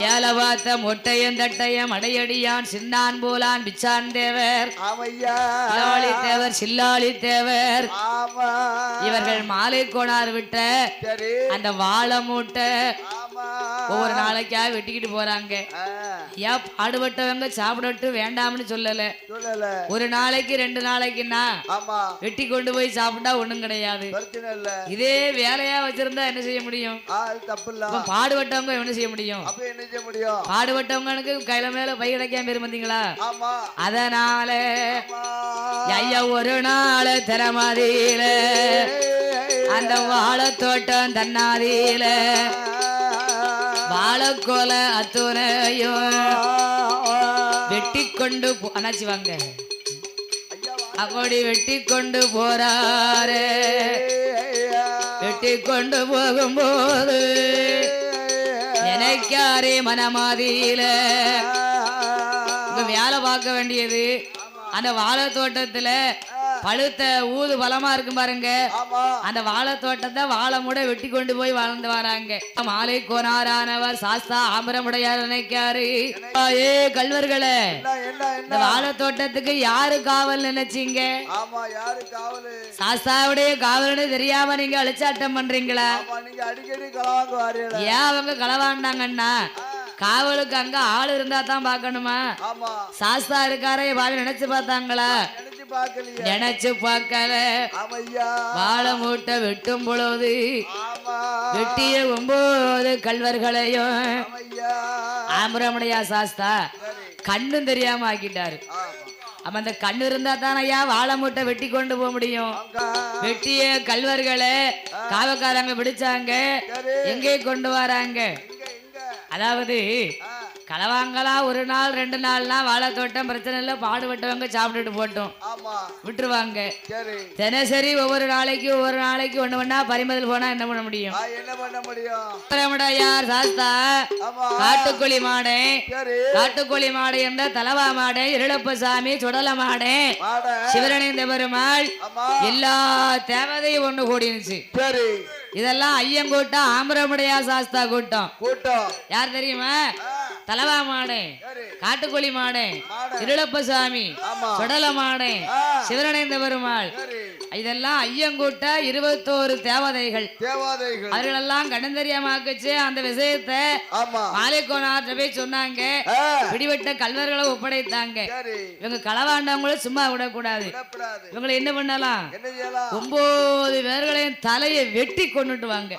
ஏல பார்த்த மொட்டையன் தட்டையம் அடையடியான் சின்னான் போலான் பிச்சான் தேவர். சில்லாளி தேவர் சில்லாளி தேவர். இவர்கள் மாலை கோணார் விட்ட அந்த வாழை மூட்டை ஒவ்வொரு நாளைக்கா வெட்டிக்கிட்டு போறாங்க. ஏன் பாடுபட்டவங்க சாப்பிடட்டு வேண்டாம்னு சொல்லல. சொல்லல. ஒரு நாளைக்கு ரெண்டு நாளைக்குன்னா வெட்டி கொண்டு போய் சாப்பிட்டா ஒண்ணும் கிடையாது. இதே வேலையா வச்சிருந்தா என்ன செய்ய முடியும்? பாடுபட்டவங்க என்ன செய்ய முடியும்? பாடுபட்டவங்களுக்கு கையில மேல பை கிடைக்காம ஆமா. அதனால ஐயா ஒரு நாள் திறமதியில அந்த வாழைத்தோட்டம் தன்னாதியில. வாழக்கோல அத்துணையும் வெட்டி கொண்டு அண்ணாச்சி வாங்க. அப்படி வெட்டி கொண்டு போறாரே. வெட்டி கொண்டு போகும்போது நினைக்காரே மனமாதியில. வேலை பார்க்க வேண்டியது அந்த வாழை தோட்டத்துல பழுத்த ஊது பலமா இருக்கும் பாருங்க. அந்த வாழை தோட்டத்தை வாழை மூட வெட்டி கொண்டு போய் வாழ்ந்து வராங்க. மாலை கோனாரானவர் சாஸ்தா ஆம்பரமுடையார் நினைக்காரு. ஏ கல்வர்களே இந்த வாழை தோட்டத்துக்கு யாரு காவல் நினைச்சீங்க? சாஸ்தாவுடைய காவல்னு தெரியாம நீங்க அழிச்சாட்டம் பண்றீங்களா? ஏன் அவங்க களவாண்டாங்கன்னா காவலுக்கு அங்க ஆள் இருந்தா தான் பார்க்கணுமா? ஆமா. சாஸ்தா இருக்காரே பாவி நினைச்சு பார்த்தாங்களா? நினைச்சு பாக்கலையே நினைச்சு பார்க்கல. வாழை மூட்டை வெட்டும் பொழுது வெட்டிய ஒன்பது கல்வர்களையும் ஆம்பரமுடையா சாஸ்தா கண்ணும் தெரியாம ஆக்கிட்டாரு. அப்ப அந்த கண்ணு இருந்தா தானே ஐயா வாழை மூட்டை வெட்டி கொண்டு போக முடியும். வெட்டிய கல்வர்களை காவக்காரங்க பிடிச்சாங்க. எங்கே கொண்டு வராங்க? அதாவது களவாங்களா ஒரு நாள் ரெண்டு நாள்லாம் வாழை தோட்டம் பிரச்சனை இல்லை பாடுபட்டவங்க சாப்பிட்டுட்டு போட்டோம் விட்டுருவாங்க. சரி. தினசரி ஒவ்வொரு நாளைக்கு ஒவ்வொரு நாளைக்கு ஒண்ணு ஒண்ணா பறிமுதல் போனா என்ன பண்ண முடியும்? என்ன பண்ண முடியும்? யார் சாஸ்தா? காட்டுக்கோழி மாடே. காட்டுக்கோழி மாடு என்ற தலவா மாடே இருளப்பசாமி சுடல மாடே. சிவரணிந்த பெருமாள். எல்லா தேவதையும் ஒண்ணு கூடிருச்சு சரி. இதெல்லாம் ஐயன் கூட்டம் ஆம்பரமுடையா சாஸ்தா கூட்டம். கூட்டம். யார் தெரியுமா? தலவா மாடே காட்டுக்கோழி மாடே இருளப்பசாமி ஆமா. சுடல மாடே ஆ, சிவரணைந்த பெருமாள். இதெல்லாம் ஐயங்கூட்ட இருபத்தோரு தேவதைகள். தேவாதைகள். அவர்களெல்லாம் கண்டந்தரியமாக்குச்சு அந்த விஷயத்தை மாலைக்கோணாற்ற போய் சொன்னாங்க. பிடிபட்ட கல்வர்களை ஒப்படைத்தாங்க. இவங்க களவாண்டவங்களும் சும்மா விடக்கூடாது. இவங்களை என்ன பண்ணலாம்? ஒன்பது பேர்களையும் தலையை வெட்டி கொண்டுட்டு வாங்க.